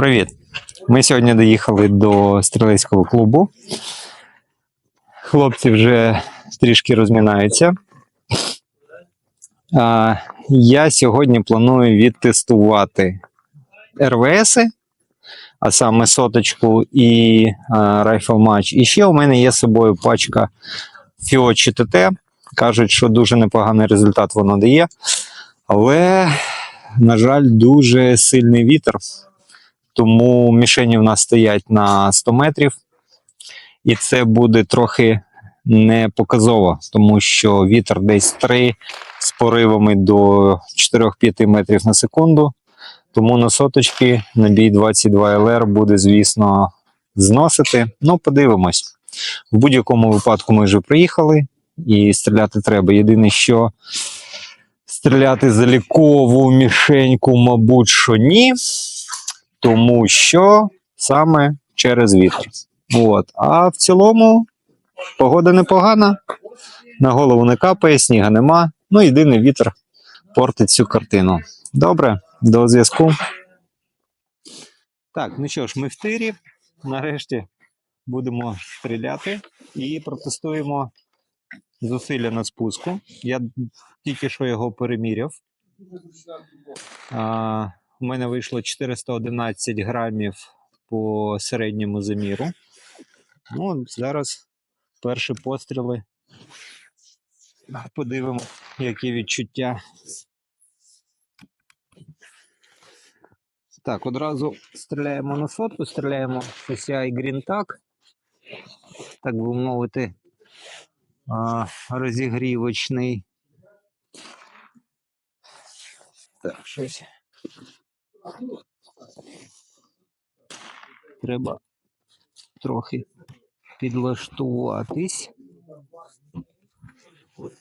Привіт! Ми сьогодні доїхали до стрілецького клубу. Хлопці вже трішки розмінаються. А, я сьогодні планую відтестувати РВС, а саме соточку і Rifle Match. І ще у мене є з собою пачка FIO 4T. Кажуть, що дуже непоганий результат воно дає. Але, на жаль, дуже сильний вітер. Тому мішені в нас стоять на 100 метрів, і це буде трохи не показово, тому що вітер десь 3 з поривами до 4-5 метрів на секунду. Тому на соточки набій 22 ЛР буде, звісно, зносити. Ну, подивимось. В будь-якому випадку ми вже приїхали і стріляти треба. Єдине, що стріляти за лікову мішеньку, мабуть, що ні тому що саме через вітер. От. А в цілому погода непогана, на голову не капає, сніга нема. Ну, єдиний вітер портить цю картину. Добре, до зв'язку. Так, ну що ж, ми в тирі. Нарешті будемо стріляти і протестуємо зусилля на спуску. Я тільки що його переміряв. А, у мене вийшло 411 грамів по середньому заміру. Ну, зараз перші постріли. Подивимо, які відчуття. Так, одразу стріляємо на сотку, стріляємо CCI Green Tag. Так би мовити, розігрівочний. Так, щось. Треба трохи підлаштуватись. От.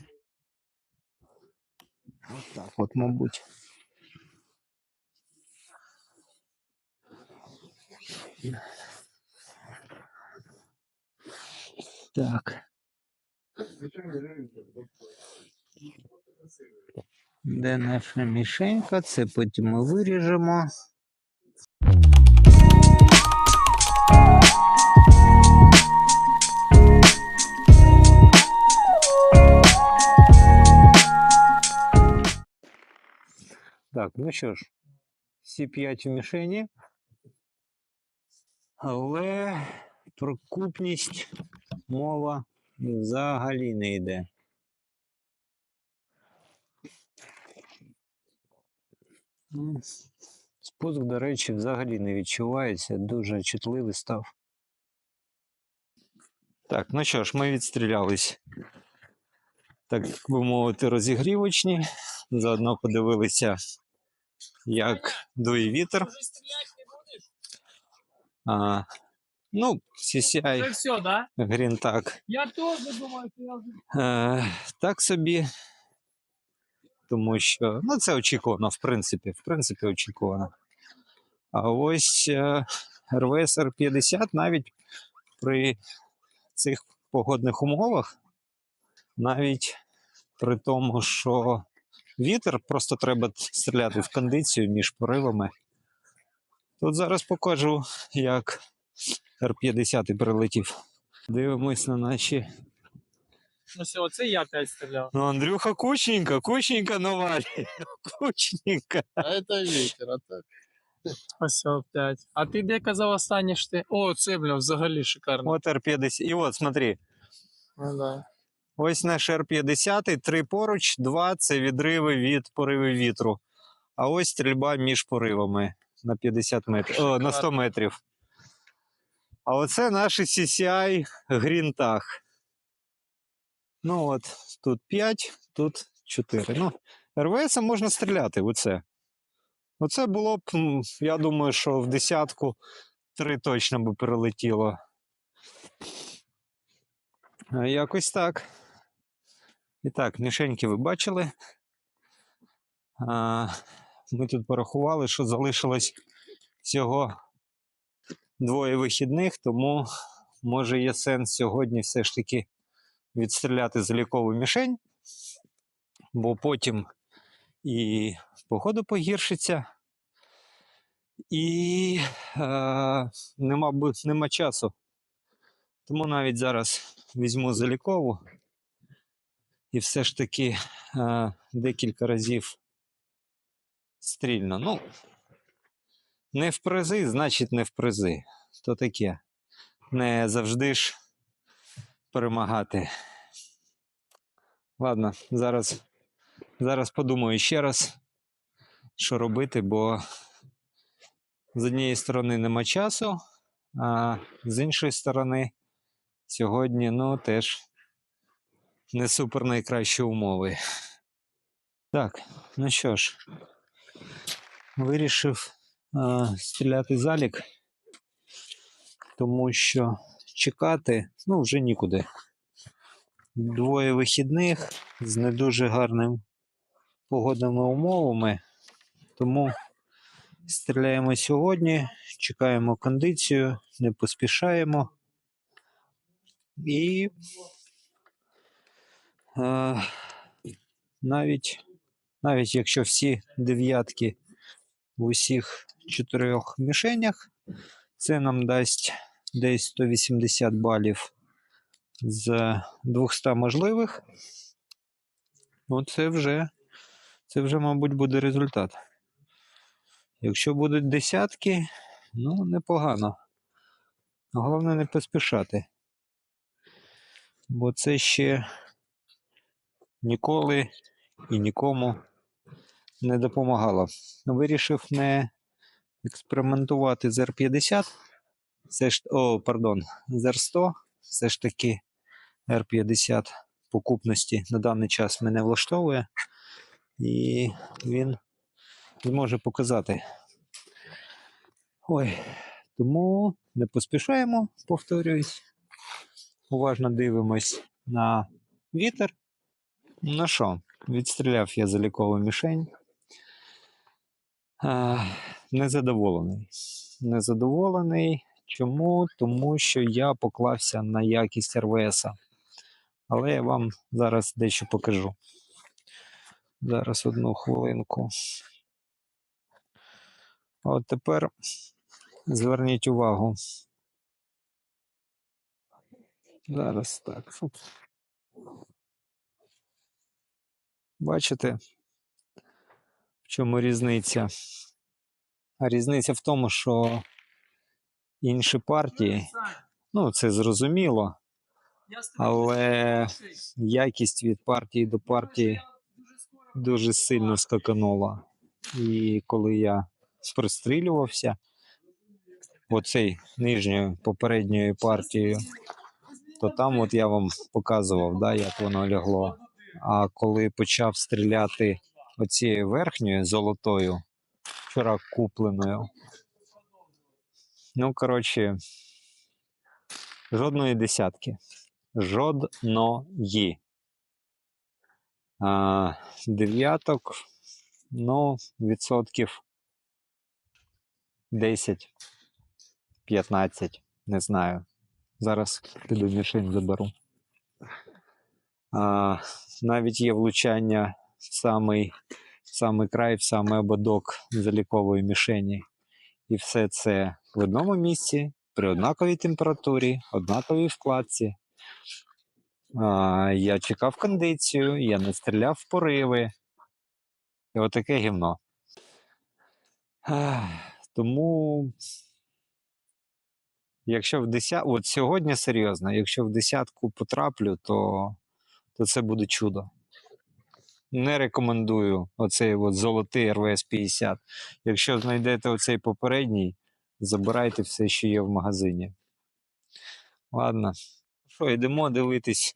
От так, от, мабуть. Так. Де наша мішенька? Це потім ми виріжемо. Так, ну що ж, всі п'ять у мішені. Але про купність мова взагалі не йде. Спуск, до речі, взагалі не відчувається, дуже чутливий став. Так, ну що ж, ми відстрілялись, так би мовити, розігрівочні. Заодно подивилися, як дує вітер. А, ну, Це CCI все, да? Green так. Я теж думаю, що я вже Е, так собі. Тому що ну, це очікувано, в принципі, в принципі, очікувано. А ось е, РВС Р-50 навіть при цих погодних умовах, навіть при тому, що вітер, просто треба стріляти в кондицію між поривами. Тут зараз покажу, як Р-50 прилетів. Дивимось на наші Ну все, оце я опять стріляв. Ну, Андрюха кучненько, кучненько навалює. Кучненько. А это ветер, а так. Ось опять. А ти де казав останнє ж ти? О, це, бля, взагалі шикарно. От Р-50. І от, смотри. Ну, да. Ось наш Р-50, три поруч, два це відриви від пориви вітру. А ось стрільба між поривами на 50 метрів. О, на 100 метрів. А оце наші CCI Green Tag. Ну от, тут 5, тут 4. Ну, РВС можна стріляти в оце. Оце було б, я думаю, що в десятку три точно би перелетіло. Якось так. І так, мішеньки ви бачили. А, ми тут порахували, що залишилось всього двоє вихідних, тому може є сенс сьогодні все ж таки відстріляти залікову мішень, бо потім і погода погіршиться, І е, нема, нема часу. Тому навіть зараз візьму залікову і все ж таки е, декілька разів стрільно. Ну, не в призи, значить не в призи. То таке. Не завжди ж перемагати. Ладно, зараз, зараз подумаю ще раз, що робити, бо з однієї сторони нема часу, а з іншої сторони, сьогодні ну, теж не супер найкращі умови. Так, ну що ж, вирішив а, стріляти залік, тому що чекати ну, вже нікуди. Двоє вихідних з не дуже гарним погодними умовами. Тому стріляємо сьогодні, чекаємо кондицію, не поспішаємо. І е, навіть, навіть якщо всі дев'ятки в усіх чотирьох мішенях, це нам дасть десь 180 балів з 200 можливих. Ну, це вже, це вже, мабуть, буде результат. Якщо будуть десятки, ну, непогано. Головне не поспішати. Бо це ще ніколи і нікому не допомагало. Вирішив не експериментувати з R50. Все ж, о, пардон, з R100. Все ж таки R50 покупності на даний час мене влаштовує. І він зможе показати. Ой, тому не поспішаємо, повторююсь. Уважно дивимось на вітер. Ну що, відстріляв я залікову мішень. А, незадоволений. Незадоволений. Чому? Тому що я поклався на якість РВС. Але я вам зараз дещо покажу. Зараз одну хвилинку. От тепер зверніть увагу. Зараз так. Бачите, в чому різниця? А різниця в тому, що інші партії, ну це зрозуміло, але якість від партії до партії дуже сильно скаканула. І коли я пристрілювався, оцей нижньою попередньою партією, то там от я вам показував, да, як воно лягло. А коли почав стріляти оцією верхньою золотою, вчора купленою, ну, коротше, жодної десятки. Жодної. А, дев'яток, ну, відсотків 10, 15, не знаю. Зараз піду мішень заберу. А, навіть є влучання в самий, в самий край, в самий ободок залікової мішені. І все це в одному місці, при однаковій температурі, однаковій вкладці. А, я чекав кондицію, я не стріляв в пориви. І отаке гівно. Ах, Тому, якщо в десятку, от сьогодні серйозно, якщо в десятку потраплю, то, то це буде чудо. Не рекомендую оцей от золотий РВС 50. Якщо знайдете оцей попередній, забирайте все, що є в магазині. Ладно. Що, йдемо дивитись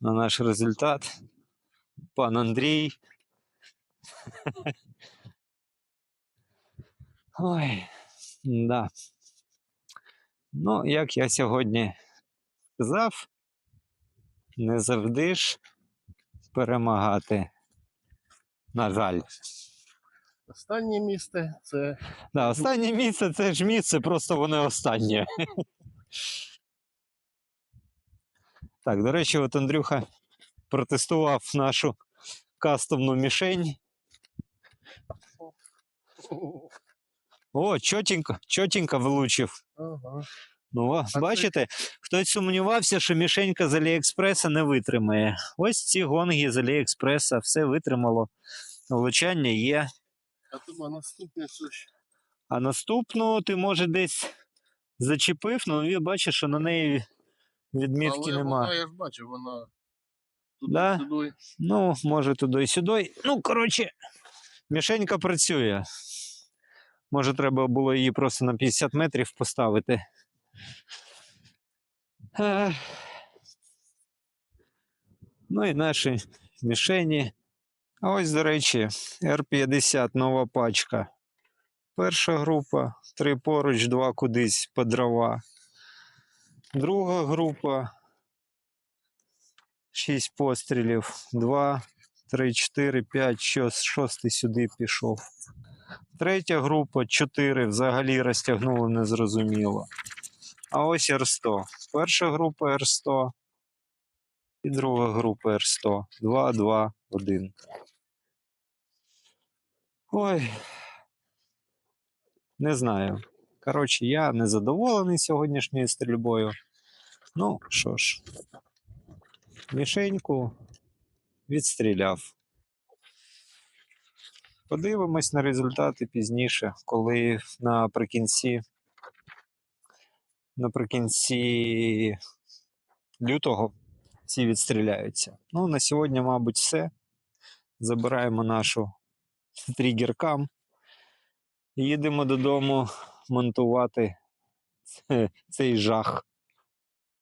на наш результат. Пан Андрій. Ой, да. Ну, як я сьогодні сказав, не завжди ж перемагати. На жаль. Останнє місце це Да, останнє місце це ж місце, просто воно останнє. Так, до речі, от Андрюха протестував нашу кастомну мішень. О, чотенько, чотенько влучив. Ага. Ну, бачите, хтось сумнівався, що мішенька з Аліекспреса не витримає. Ось ці гонги з Аліекспреса, все витримало. Влучання є. А тебе наступне. А наступну ти, може, десь зачепив, ну і бачиш, що на неї відмітки Але нема. вона, я ж бачив, вона туди Да? сюди. Ну, може, туди і сюди. Ну, коротше, мішенька працює. Може, треба було її просто на 50 метрів поставити. Ну і наші мішені. А ось, до речі, R50 нова пачка. Перша група, три поруч, два кудись по дрова. Друга група. Шість пострілів. Два, три, чотири, п'ять, шос- шостий сюди пішов. Третя група, чотири, взагалі розтягнули незрозуміло. А ось R100. Перша група R100 і друга група R100. 2, 2, 1. Ой. Не знаю. Коротше, я не задоволений сьогоднішньою стрільбою. Ну, що ж, мішеньку відстріляв. Подивимось на результати пізніше, коли наприкінці, наприкінці лютого всі відстріляються. Ну, на сьогодні, мабуть, все. Забираємо нашу тригеркам. Їдемо додому монтувати цей жах.